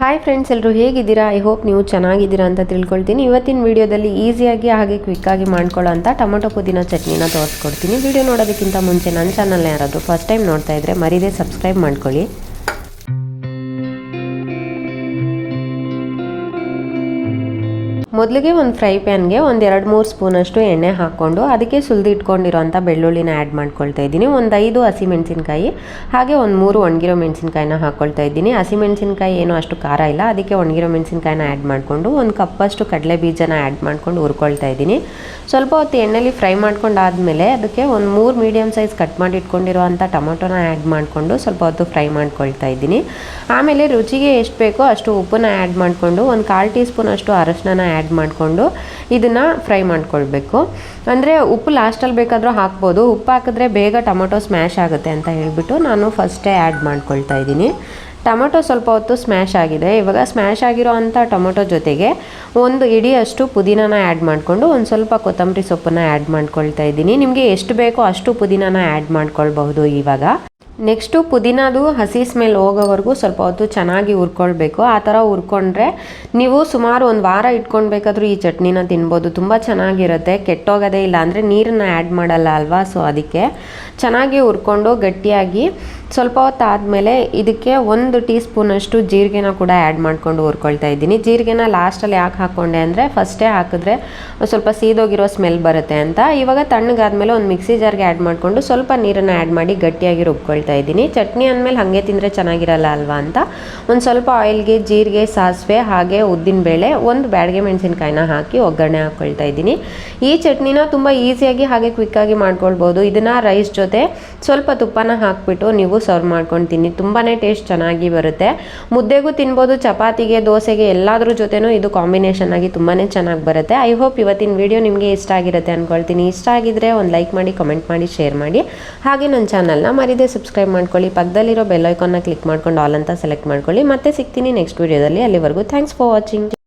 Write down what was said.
Hi friends ಎಲ್ಲರೂ ಹೇಗಿದ್ದೀರಾ? I hope ನೀವು ಚೆನ್ನಾಗಿದ್ದೀರಾ ಅಂತ ತಿಳ್ಕೊಳ್ತೀನಿ. ಇವತ್ತಿನ ವಿಡಿಯೋದಲ್ಲಿ ಈಸಿಯಾಗಿ ಹಾಗೆ ಕ್ವಿಕ್ಕಾಗಿ ಮಾಡ್ಕೊಳ್ಳೋ ಅಂತ ಟೊಮೊಟೊ ಪುದೀನ ಚಟ್ನಿನ ತೋರಿಸ್ಕೊಡ್ತೀನಿ. ವಿಡಿಯೋ ನೋಡೋದಕ್ಕಿಂತ ಮುಂಚೆ ನನ್ನ ಚಾನಲ್ನ ಯಾರಾದರೂ ಫಸ್ಟ್ ಟೈಮ್ ನೋಡ್ತಾ ಇದ್ದರೆ ಮರೀದೇ ಸಬ್ಸ್ಕ್ರೈಬ್ ಮಾಡ್ಕೊಳ್ಳಿ. ಮೊದಲಿಗೆ ಒಂದು ಫ್ರೈ ಪ್ಯಾನ್ಗೆ ಒಂದು ಎರಡು ಮೂರು ಸ್ಪೂನಷ್ಟು ಎಣ್ಣೆ ಹಾಕ್ಕೊಂಡು ಅದಕ್ಕೆ ಸುಲಿದಿಟ್ಕೊಂಡಿರೋಂಥ ಬೆಳ್ಳುಳ್ಳಿನ ಆ್ಯಡ್ ಮಾಡ್ಕೊಳ್ತಾ ಇದ್ದೀನಿ. ಒಂದು ಐದು ಹಸಿಮೆಣಸಿನ್ಕಾಯಿ ಹಾಗೆ ಒಂದು ಮೂರು ಒಣಗಿರೋ ಮೆಣಸಿನ್ಕಾಯಿನ ಹಾಕ್ಕೊಳ್ತಾ ಇದ್ದೀನಿ. ಹಸಿಮೆಣಸಿನ್ಕಾಯಿ ಏನೂ ಅಷ್ಟು ಖಾರ ಇಲ್ಲ. ಅದಕ್ಕೆ ಒಣಗಿರೋ ಮೆಣಸಿನ್ಕಾಯಿನ ಆ್ಯಡ್ ಮಾಡಿಕೊಂಡು ಒಂದು ಕಪ್ಪಷ್ಟು ಕಡಲೆ ಬೀಜನ ಆ್ಯಡ್ ಮಾಡ್ಕೊಂಡು ಹುರ್ಕೊಳ್ತಾ ಇದ್ದೀನಿ. ಸ್ವಲ್ಪ ಹೊತ್ತು ಎಣ್ಣೆಲಿ ಫ್ರೈ ಮಾಡ್ಕೊಂಡಾದಮೇಲೆ ಅದಕ್ಕೆ ಒಂದು ಮೂರು ಮೀಡಿಯಮ್ ಸೈಜ್ ಕಟ್ ಮಾಡಿ ಇಟ್ಕೊಂಡಿರುವಂಥ ಟೊಮೊಟೊನ ಆ್ಯಡ್ ಮಾಡಿಕೊಂಡು ಸ್ವಲ್ಪ ಹೊತ್ತು ಫ್ರೈ ಮಾಡ್ಕೊಳ್ತಾ ಇದ್ದೀನಿ. ಆಮೇಲೆ ರುಚಿಗೆ ಎಷ್ಟು ಬೇಕೋ ಅಷ್ಟು ಉಪ್ಪನ್ನ ಆ್ಯಡ್ ಮಾಡಿಕೊಂಡು ಒಂದು ಕಾಲು ಟೀ ಸ್ಪೂನ್ ಅಷ್ಟು ಅರಶಿನ ಆ್ಯಡ್ ಮಾಡಿಕೊಂಡು ಇದನ್ನು ಫ್ರೈ ಮಾಡ್ಕೊಳ್ಬೇಕು. ಅಂದರೆ ಉಪ್ಪು ಲಾಸ್ಟಲ್ಲಿ ಬೇಕಾದರೂ ಹಾಕ್ಬೋದು. ಉಪ್ಪು ಹಾಕಿದ್ರೆ ಬೇಗ ಟೊಮೊಟೊ ಸ್ಮ್ಯಾಶ್ ಆಗುತ್ತೆ ಅಂತ ಹೇಳಿಬಿಟ್ಟು ನಾನು ಫಸ್ಟೇ ಆ್ಯಡ್ ಮಾಡ್ಕೊಳ್ತಾ ಇದ್ದೀನಿ. ಟೊಮೊಟೊ ಸ್ವಲ್ಪ ಹೊತ್ತು ಸ್ಮ್ಯಾಶ್ ಆಗಿದೆ. ಇವಾಗ ಸ್ಮ್ಯಾಶ್ ಆಗಿರೋ ಅಂಥ ಟೊಮೊಟೊ ಜೊತೆಗೆ ಒಂದು ಇಡಿಯಷ್ಟು ಪುದೀನಾನ ಆ್ಯಡ್ ಮಾಡಿಕೊಂಡು ಒಂದು ಸ್ವಲ್ಪ ಕೊತ್ತಂಬರಿ ಸೊಪ್ಪನ್ನು ಆ್ಯಡ್ ಮಾಡ್ಕೊಳ್ತಾ ಇದ್ದೀನಿ. ನಿಮಗೆ ಎಷ್ಟು ಬೇಕೋ ಅಷ್ಟು ಪುದೀನಾನ ಆ್ಯಡ್ ಮಾಡ್ಕೊಳ್ಬಹುದು ಇವಾಗ. ನೆಕ್ಸ್ಟು ಪುದೀನದು ಹಸಿ ಸ್ಮೆಲ್ ಹೋಗೋವರೆಗೂ ಸ್ವಲ್ಪ ಹೊತ್ತು ಚೆನ್ನಾಗಿ ಹುರ್ಕೊಳ್ಬೇಕು. ಆ ಥರ ಹುರ್ಕೊಂಡ್ರೆ ನೀವು ಸುಮಾರು ಒಂದು ವಾರ ಇಟ್ಕೊಳ್ಬೇಕಾದ್ರೂ ಈ ಚಟ್ನಿನ ತಿನ್ಬೋದು. ತುಂಬ ಚೆನ್ನಾಗಿರುತ್ತೆ. ಕೆಟ್ಟೋಗೋದೇ ಇಲ್ಲ. ಅಂದರೆ ನೀರನ್ನು ಆ್ಯಡ್ ಮಾಡಲ್ಲ ಅಲ್ವಾ? ಸೊ ಅದಕ್ಕೆ ಚೆನ್ನಾಗಿ ಹುರ್ಕೊಂಡು ಗಟ್ಟಿಯಾಗಿ ಸ್ವಲ್ಪ ಹೊತ್ತು ಆದಮೇಲೆ ಇದಕ್ಕೆ ಒಂದು ಟೀ ಸ್ಪೂನಷ್ಟು ಜೀರಿಗೆನ ಕೂಡ ಆ್ಯಡ್ ಮಾಡ್ಕೊಂಡು ಹುರ್ಕೊಳ್ತಾ ಇದ್ದೀನಿ. ಜೀರಿಗೆನ ಲಾಸ್ಟಲ್ಲಿ ಯಾಕೆ ಹಾಕ್ಕೊಂಡೆ ಅಂದರೆ ಫಸ್ಟೇ ಹಾಕಿದ್ರೆ ಸ್ವಲ್ಪ ಸೀದೋಗಿರೋ ಸ್ಮೆಲ್ ಬರುತ್ತೆ ಅಂತ. ಇವಾಗ ತಣ್ಣಗಾದ್ಮೇಲೆ ಒಂದು ಮಿಕ್ಸಿ ಜಾರ್ಗೆ ಆ್ಯಡ್ ಮಾಡಿಕೊಂಡು ಸ್ವಲ್ಪ ನೀರನ್ನು ಆ್ಯಡ್ ಮಾಡಿ ಗಟ್ಟಿಯಾಗಿ ರುಬ್ಕೊಳ್ತಾ ಇದ್ದೀನಿ. ಚಟ್ನಿ ಅಂದಮೇಲೆ ಹಾಗೆ ತಿಂದರೆ ಚೆನ್ನಾಗಿರಲ್ಲ ಅಲ್ವಾ ಅಂತ. ಒಂದು ಸ್ವಲ್ಪ ಆಯಿಲ್ಗೆ ಜೀರಿಗೆ, ಸಾಸಿವೆ ಹಾಗೆ ಉದ್ದಿನಬೇಳೆ ಒಂದು ಬ್ಯಾಡಗೆ ಮೆಣಸಿನ್ಕಾಯಿನ ಹಾಕಿ ಒಗ್ಗರಣೆ ಹಾಕ್ಕೊಳ್ತಾ ಇದ್ದೀನಿ. ಈ ಚಟ್ನಿನ ತುಂಬ ಈಸಿಯಾಗಿ ಹಾಗೆ ಕ್ವಿಕ್ಕಾಗಿ ಮಾಡ್ಕೊಳ್ಬೋದು. ಇದನ್ನು ರೈಸ್ ಜೊತೆ ಸ್ವಲ್ಪ ತುಪ್ಪನ ಹಾಕ್ಬಿಟ್ಟು ನೀವು ಸರ್ವ್ ಮಾಡ್ಕೊಂಡು ತಿನ್ನಿ ತುಂಬಾ ಟೇಸ್ಟ್ ಚೆನ್ನಾಗಿ ಬರುತ್ತೆ. ಮುದ್ದೆಗೂ ತಿನ್ಬೋದು, ಚಪಾತಿಗೆ, ದೋಸೆಗೆ ಎಲ್ಲಾದ್ರ ಜೊತೆನೂ ಇದು ಕಾಂಬಿನೇಷನ್ ಆಗಿ ತುಂಬಾ ಚೆನ್ನಾಗಿ ಬರುತ್ತೆ. ಐ ಹೋಪ್ ಇವತ್ತಿನ ವಿಡಿಯೋ ನಿಮಗೆ ಇಷ್ಟ ಆಗಿರುತ್ತೆ ಅಂದ್ಕೊಳ್ತೀನಿ ಇಷ್ಟ ಆಗಿದ್ರೆ ಒಂದು ಲೈಕ್ ಮಾಡಿ ಕಮೆಂಟ್ ಮಾಡಿ ಶೇರ್ ಮಾಡಿ. ಹಾಗೆ ನನ್ನ ಚಾನಲ್ನ ಮರಿದೆ ಸಬ್ಸ್ಕ್ರೈಬ್ ಮಾಡ್ಕೊಳ್ಳಿ. ಪಕ್ಕದಲ್ಲಿರೋ ಬೆಲ್ ಐಕಾನ್ನ ಕ್ಲಿಕ್ ಮಾಡ್ಕೊಂಡು ಆಲ್ ಅಂತ ಸೆಲೆಕ್ಟ್ ಮಾಡ್ಕೊಳ್ಳಿ. ಮತ್ತೆ ಸಿಗ್ತೀನಿ ನೆಕ್ಸ್ಟ್ ವಿಡಿಯೋದಲ್ಲಿ ಅಲ್ಲಿವರೆಗೂ ಥ್ಯಾಂಕ್ಸ್ ಫಾರ್ ವಾಚಿಂಗ್